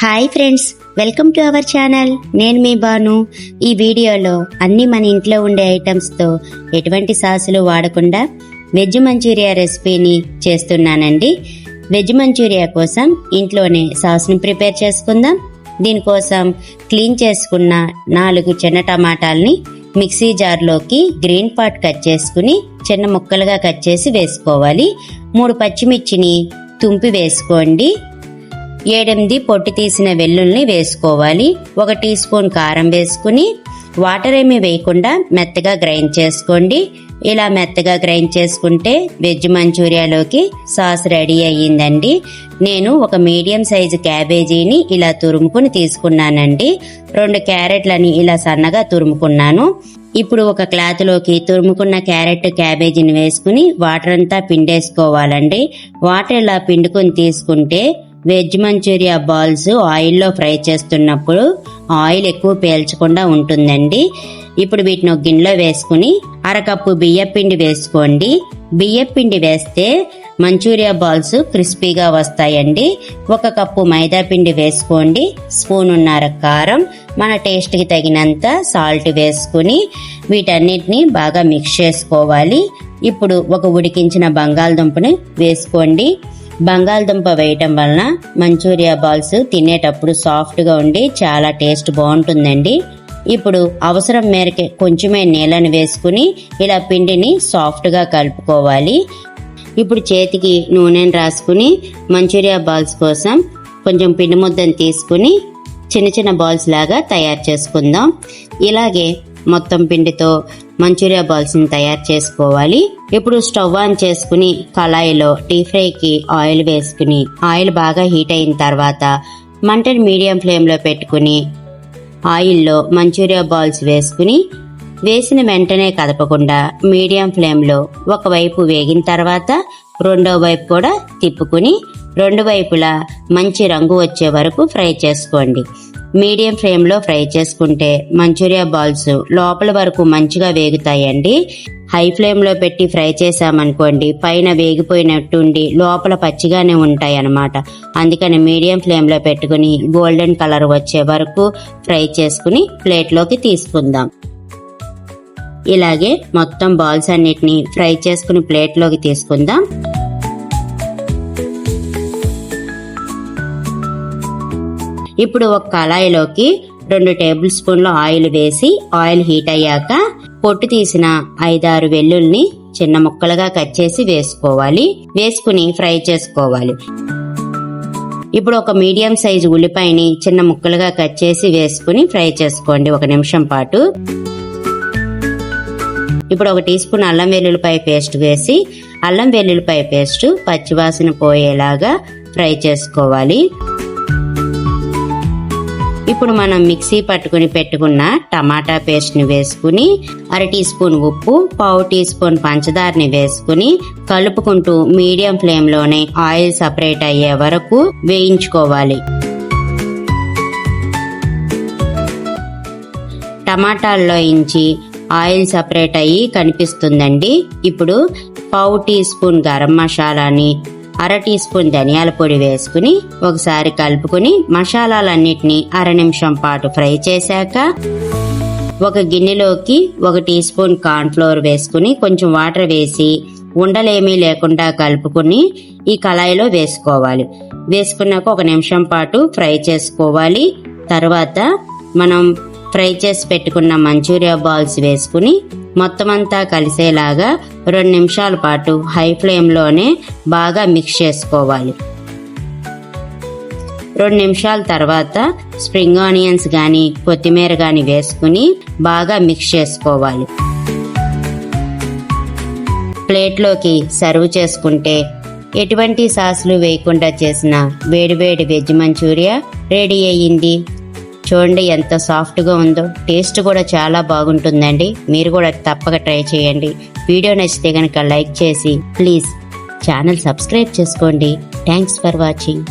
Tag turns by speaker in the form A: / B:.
A: Hi friends welcome to our channel. నేను మీ బాను. ఈ వీడియోలో అన్ని మన ఇంట్లో ఉండే ఐటమ్స్తో ఎటువంటి సాసులు వాడకుండా వెజ్ మంచూరియా రెసిపీని చేస్తున్నానండి. వెజ్ మంచూరియా కోసం ఇంట్లోనే సాస్ని ప్రిపేర్ చేసుకుందాం. దీనికోసం క్లీన్ చేసుకున్న నాలుగు చిన్న టమాటాల్ని మిక్సీ జార్లోకి గ్రీన్ పాట్ కట్ చేసుకుని చిన్న ముక్కలుగా కట్ చేసి వేసుకోవాలి. మూడు పచ్చిమిర్చిని తుంపి వేసుకోండి. ఏడెనిమిది పొట్టు తీసిన వెల్లుల్ని వేసుకోవాలి. ఒక టీ స్పూన్ కారం వేసుకుని వాటర్ ఏమీ వేయకుండా మెత్తగా గ్రైండ్ చేసుకోండి. ఇలా మెత్తగా గ్రైండ్ చేసుకుంటే వెజ్ మంచూరియాలోకి సాస్ రెడీ అయ్యిందండి. నేను ఒక మీడియం సైజు క్యాబేజీని ఇలా తురుముకుని తీసుకున్నానండి. రెండు క్యారెట్లని ఇలా సన్నగా తురుముకున్నాను. ఇప్పుడు ఒక క్లాత్లోకి తురుముకున్న క్యారెట్ క్యాబేజీని వేసుకుని వాటర్ అంతా పిండేసుకోవాలండి. వాటర్ ఇలా పిండుకొని తీసుకుంటే వెజ్ మంచూరియా బాల్స్ ఆయిల్లో ఫ్రై చేస్తున్నప్పుడు ఆయిల్ ఎక్కువ పీల్చకుండా ఉంటుందండి. ఇప్పుడు వీటిని ఒక గిన్నెలో వేసుకుని అరకప్పు బియ్యపిండి వేసుకోండి. బియ్యపిండి వేస్తే మంచూరియా బాల్స్ క్రిస్పీగా వస్తాయండి. ఒక కప్పు మైదా పిండి వేసుకోండి. స్పూన్ ఉన్నర కారం మన టేస్ట్కి తగినంత సాల్ట్ వేసుకుని వీటన్నిటిని బాగా మిక్స్ చేసుకోవాలి. ఇప్పుడు ఒక ఉడికించిన బంగాళదుంపని వేసుకోండి. బంగాళదుంప వేయటం వలన మంచూరియా బాల్స్ తినేటప్పుడు సాఫ్ట్గా ఉండి చాలా టేస్ట్ బాగుంటుందండి. ఇప్పుడు అవసరం మేరకే కొంచెమే నీళ్ళని వేసుకుని ఇలా పిండిని సాఫ్ట్గా కలుపుకోవాలి. ఇప్పుడు చేతికి నూనెను రాసుకుని మంచూరియా బాల్స్ కోసం కొంచెం పిండి ముద్దను తీసుకుని చిన్న చిన్న బాల్స్ లాగా తయారు చేసుకుందాం. ఇలాగే మొత్తం పిండితో మంచూరియా బాల్స్ని తయారు చేసుకోవాలి. ఇప్పుడు స్టవ్ ఆన్ చేసుకుని కళాయిలో డీ ఫ్రైకి ఆయిల్ వేసుకుని ఆయిల్ బాగా హీట్ అయిన తర్వాత మంటను మీడియం ఫ్లేమ్లో పెట్టుకుని ఆయిల్లో మంచూరియా బాల్స్ వేసుకుని వేసిన వెంటనే కదపకుండా మీడియం ఫ్లేమ్లో ఒకవైపు వేగిన తర్వాత రెండో వైపు కూడా తిప్పుకుని రెండు వైపులా మంచి రంగు వచ్చే వరకు ఫ్రై చేసుకోండి. మీడియం ఫ్లేమ్లో ఫ్రై చేసుకుంటే మంచూరియా బాల్స్ లోపల వరకు మంచిగా వేగుతాయండి. హై ఫ్లేమ్లో పెట్టి ఫ్రై చేసామనుకోండి పైన వేగిపోయినట్టుండి లోపల పచ్చిగానే ఉంటాయి అన్నమాట అందుకని మీడియం ఫ్లేమ్లో పెట్టుకుని గోల్డెన్ కలర్ వచ్చే వరకు ఫ్రై చేసుకుని ప్లేట్లోకి తీసుకుందాం. ఇలాగే మొత్తం బాల్స్ అన్నిటిని ఫ్రై చేసుకుని ప్లేట్లోకి తీసుకుందాం. ఇప్పుడు ఒక కళాయిలోకి రెండు టేబుల్ స్పూన్ల ఆయిల్ వేసి ఆయిల్ హీట్ అయ్యాక పొట్టు తీసిన ఐదారు వెల్లుల్ని చిన్న ముక్కలుగా కట్ చేసి వేసుకోవాలి. వేసుకుని ఫ్రై చేసుకోవాలి. ఇప్పుడు ఒక మీడియం సైజు ఉల్లిపాయని చిన్న ముక్కలుగా కట్ చేసి వేసుకుని ఫ్రై చేసుకోండి. ఒక నిమిషం పాటు. ఇప్పుడు ఒక టీ స్పూన్ అల్లం వెల్లుల్లిపాయ పేస్ట్ వేసి అల్లం వెల్లుల్లిపాయ పేస్ట్ పచ్చివాసన పోయేలాగా ఫ్రై చేసుకోవాలి. ఇప్పుడు మనం మిక్సీ పట్టుకుని పెట్టుకున్న టమాటా పేస్ట్ని వేసుకుని అర టీ స్పూన్ ఉప్పు పావు టీ స్పూన్ పంచదారని వేసుకుని కలుపుకుంటూ మీడియం ఫ్లేమ్లోనే ఆయిల్ సపరేట్ అయ్యే వరకు వేయించుకోవాలి. టమాటాల్లో ఇంచి ఆయిల్ సపరేట్ అయ్యి కనిపిస్తుందండి. ఇప్పుడు పావు టీ స్పూన్ గరం మసాలాని అర టీ స్పూన్ ధనియాల పొడి వేసుకుని ఒకసారి కలుపుకుని మసాలాలన్నిటిని అర నిమిషం పాటు ఫ్రై చేశాక ఒక గిన్నెలోకి ఒక టీ స్పూన్ కార్న్ ఫ్లోర్ వేసుకుని కొంచెం వాటర్ వేసి ఉండలేమీ లేకుండా కలుపుకుని ఈ కళాయిలో వేసుకోవాలి. వేసుకున్నాక ఒక నిమిషం పాటు ఫ్రై చేసుకోవాలి. తర్వాత మనం ఫ్రై చేసి పెట్టుకున్న మంచూరియా బాల్స్ వేసుకుని మొత్తం అంతా కలిసేలాగా రెండు నిమిషాల పాటు హై ఫ్లేమ్లోనే బాగా మిక్స్ చేసుకోవాలి. రెండు నిమిషాల తర్వాత స్ప్రింగ్ ఆనియన్స్ కానీ కొత్తిమీర కానీ వేసుకుని బాగా మిక్స్ చేసుకోవాలి. ప్లేట్లోకి సర్వ్ చేసుకుంటే ఎటువంటి సాసులు వేయకుండా చేసిన వేడివేడి వెజ్ మంచూరియా రెడీ అయ్యింది. చూడండి ఎంత సాఫ్ట్గా ఉందో. టేస్ట్ కూడా చాలా బాగుంటుందండి. మీరు కూడా తప్పక ట్రై చేయండి. వీడియో నచ్చితే కనుక లైక్ చేసి ప్లీజ్ ఛానల్ సబ్స్క్రైబ్ చేసుకోండి. Thanks for watching